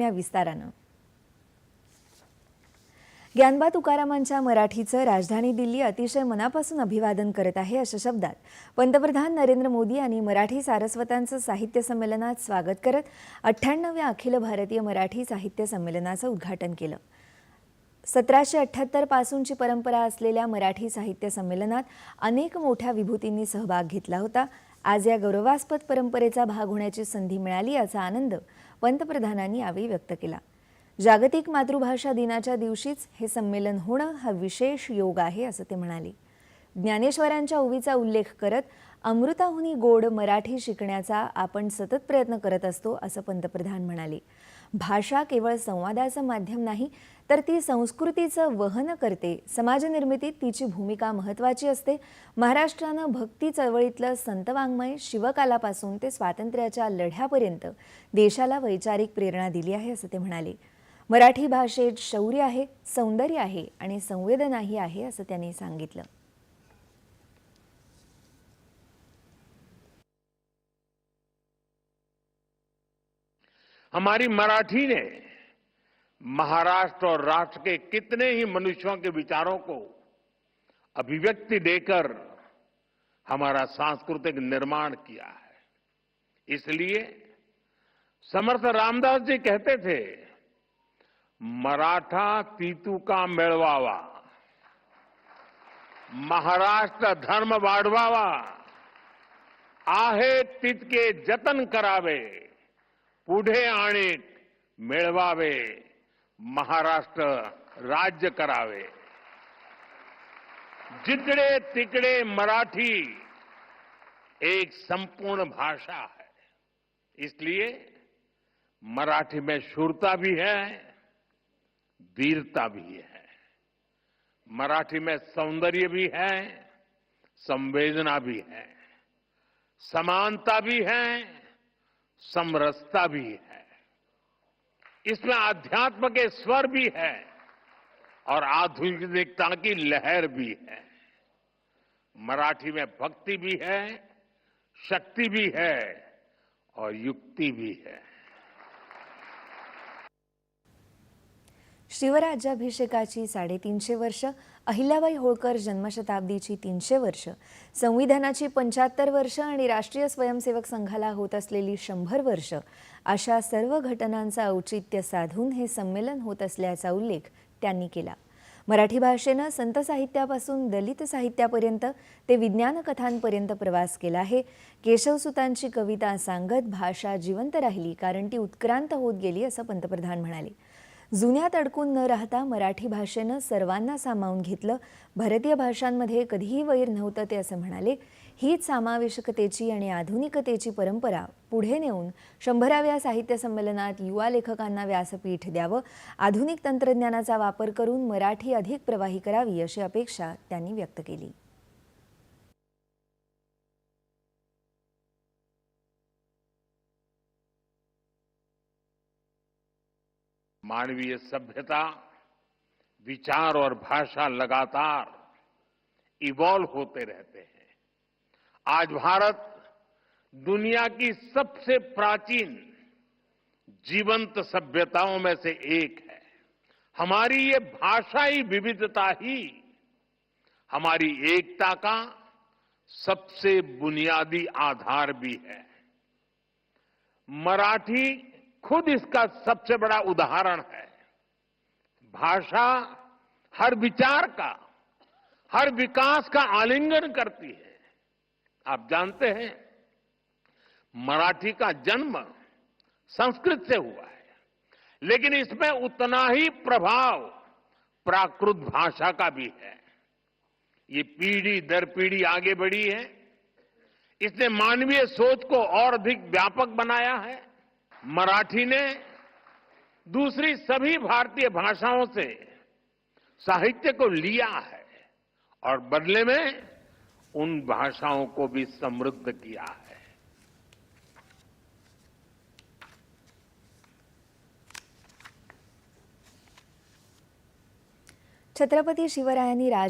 या विस्तारानं. ज्ञानबा तुकारामांच्या मराठीचं राजधानी दिल्ली अतिशय मनापासून अभिवादन करत आहे अशा शब्दात पंतप्रधान नरेंद्र मोदी यांनी मराठी सारस्वतांचं साहित्य संमेलनात स्वागत करत अठ्ठ्याण्णव्या अखिल भारतीय मराठी साहित्य संमेलनाचं उद्घाटन केलं. सतराशे अठ्ठ्याहत्तर पासूनची परंपरा असलेल्या मराठी साहित्य संमेलनात अनेक मोठ्या विभूतींनी सहभाग घेतला होता. आज या गौरवास्पद परंपरेचा भाग होण्याची संधी मिळाली याचा आनंद पंतप्रधानांनी यावेळी व्यक्त केला. जागतिक मातृभाषा दिनाच्या दिवशीच हे संमेलन होणं हा विशेष योग आहे असं ते म्हणाले. ज्ञानेश्वरांच्या ओवीचा उल्लेख करत अमृताहुनी गोड मराठी शिकण्याचा आपण सतत प्रयत्न करत असतो असं पंतप्रधान म्हणाले. भाषा केवळ संवादाचं माध्यम नाही तर ती संस्कृतीचं वहन करते. समाजनिर्मितीत तिची भूमिका महत्त्वाची असते. महाराष्ट्रानं भक्ती चळवळीतलं संतवाङ्मय शिवकालापासून ते स्वातंत्र्याच्या लढ्यापर्यंत देशाला वैचारिक प्रेरणा दिली आहे असं ते म्हणाले. मराठी भाषेत शौर्य आहे सौंदर्य आहे आणि संवेदनाही आहे असं त्यांनी सांगितलं. हमारी मराठी ने महाराष्ट्र और राष्ट्र के कितने ही मनुष्यों के विचारों को अभिव्यक्ति देकर हमारा सांस्कृतिक निर्माण किया है। इसलिए समर्थ रामदास जी कहते थे, मराठा तीतू का मेळवावा महाराष्ट्र धर्म वाढवावा आहे तित के जतन करावे। पुढे आणि मिळवावे, महाराष्ट्र राज्य करावे. जिकडे तिकडे मराठी एक संपूर्ण भाषा है. इसलिए मराठी में शूरता भी है, वीरता भी है. मराठी में सौंदर्य भी है, संवेदना भी है. समानता भी है समरसता भी है। इसमें अध्यात्म के स्वर भी है और आधुनिकता की लहर भी है। मराठी में भक्ति भी है, शक्ति भी है और युक्ति भी है। शिवराज्याभिषेकाची साडेतीनशे वर्ष अहिल्याबाई होळकर जन्मशताब्दीची तीनशे वर्ष संविधानाची पंच्याहत्तर वर्ष आणि राष्ट्रीय स्वयंसेवक संघाला होत असलेली शंभर वर्ष अशा सर्व घटनांचा औचित्य साधून हे संमेलन होत असल्याचा उल्लेख त्यांनी केला. मराठी भाषेनं संत साहित्यापासून दलित साहित्यापर्यंत ते विज्ञान कथांपर्यंत प्रवास केला आहे. केशवसुतांची कविता सांगत भाषा जिवंत राहिली कारण ती उत्क्रांत होत गेली असं पंतप्रधान म्हणाले. जुन्यात अडकून न राहता मराठी भाषेनं सर्वांना सामावून घेतलं. भारतीय भाषांमध्ये कधीही वैर नव्हतं ते असं म्हणाले. हीच समावेशकतेची आणि आधुनिकतेची परंपरा पुढे नेऊन शंभराव्या साहित्य संमेलनात युवा लेखकांना व्यासपीठ द्यावं. आधुनिक तंत्रज्ञानाचा वापर करून मराठी अधिक प्रवाही करावी अशी अपेक्षा त्यांनी व्यक्त केली. मानवीय सभ्यता, विचार और भाषा लगातार इवॉल्व होते रहते हैं। आज भारत दुनिया की सबसे प्राचीन जीवंत सभ्यताओं में से एक है। हमारी ये भाषाई विविधता ही हमारी एकता का सबसे बुनियादी आधार भी है। मराठी खुद इसका सबसे बड़ा उदाहरण है। भाषा हर विचार का, हर विकास का आलिंगन करती है। आप जानते हैं, मराठी का जन्म संस्कृत से हुआ है, लेकिन इसमें उतना ही प्रभाव प्राकृत भाषा का भी है। ये पीढ़ी दर पीढ़ी आगे बढ़ी है। इसने मानवीय सोच को और अधिक व्यापक बनाया है। मराठी ने दूसरी सभी भारतीय भाषाओं से साहित्य को लिया है और बदले में उन भाषाओं को भी समृद्ध किया है। छत्रपती शिवरायांनी राज